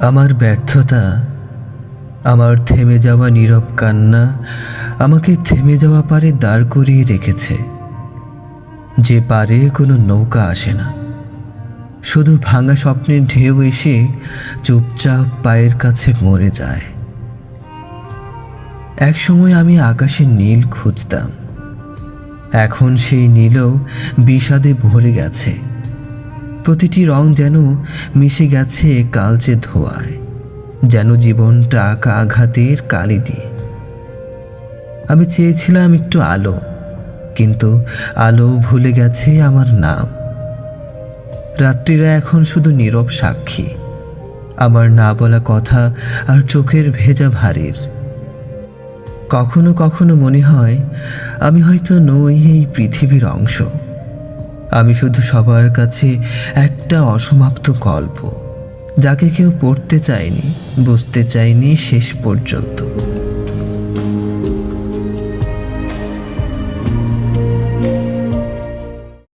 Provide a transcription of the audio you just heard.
আমার ব্যর্থতা, আমার থেমে যাওয়া নীরব কান্না আমাকে থেমে যাওয়া পারে দাঁড় করিয়ে রেখেছে। যে পারে কোনো নৌকা আসে না। শুধু ভাঙা স্বপ্নের ঢেউ এসে চুপচাপ পায়ের কাছে মরে যায়। এক সময় আমি আকাশের নীল খুঁজতাম। এখন সেই নীলও বিষাদে ভরে গেছে। প্রতিটি রং যেন মিশে গেছে কালচে ধোয়ায়, যেন জীবনটা আঘাতের কালি দিয়ে। আমি চেয়েছিলাম একটু আলো, কিন্তু আলো ভুলে গেছে আমার নাম। রাত্রিরা এখন শুধু নীরব সাক্ষী। আমার না বলা কথা আর চোখের ভেজা ভারের। কখনো কখনো মনে হয়, আমি হয়তো নই এই পৃথিবীর অংশ। আমি শুধু সবার কাছে একটা অসমাপ্ত গল্প, যাকে কেউ পড়তে চায়নি, বুঝতে চায়নি শেষ পর্যন্ত।